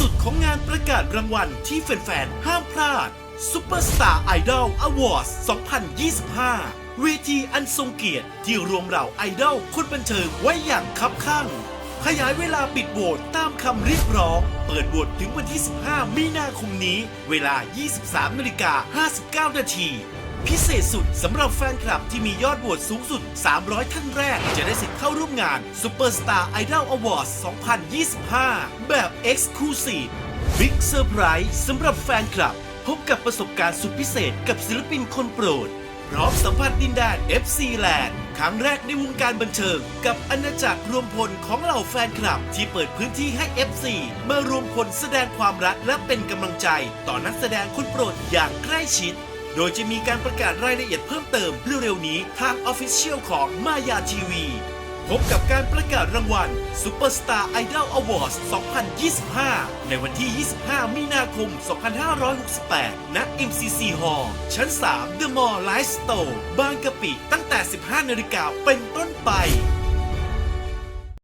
สุดของงานประกาศรางวัลที่แฟนๆ ห้ามพลาด Superstar Idol Awards 2025 เวทีอันทรงเกียรติที่รวมเหล่าไอดอลคนบันเทิงไว้อย่างคับข้างขยายเวลาปิดโหวตตามคำเรียกร้อง เปิดโหวตถึงวันที่ 15 มีนาคมนี้ เวลา 23นาฬิกา59 นาที พิเศษสุดสำหรับแฟนคลับที่มียอดโหวตสูงสุด 300 ท่านแรก จะได้สิทธิ์เข้าร่วมงาน Superstar Idol Awards 2025 แบบ Exclusive Big Surprise สำหรับแฟนคลับ พบกับประสบการณ์สุดพิเศษกับศิลปินคนโปรด พร้อมสัมผัสดินแดน FC Land ครั้งแรกในวงการบันเทิง กับอาณาจักรรวมพลของเหล่าแฟนคลับ ที่เปิดพื้นที่ให้ FC มารวมพลแสดงความรักและเป็นกำลังใจ ต่อนักแสดงคนโปรดอย่างใกล้ชิด โดยจะมีการประกาศรายละเอียดเพิ่มเติมเร็วๆนี้ทาง Official ของมายาทีวีพบกับการประกาศรางวัล Superstar Idol Awards 2025 ในวันที่ 25 มีนาคม 2568 ณ MCC Hall ชั้น 3 The Mall Life Store บางกะปิ ตั้งแต่ 15 นาฬิกาเป็นต้นไป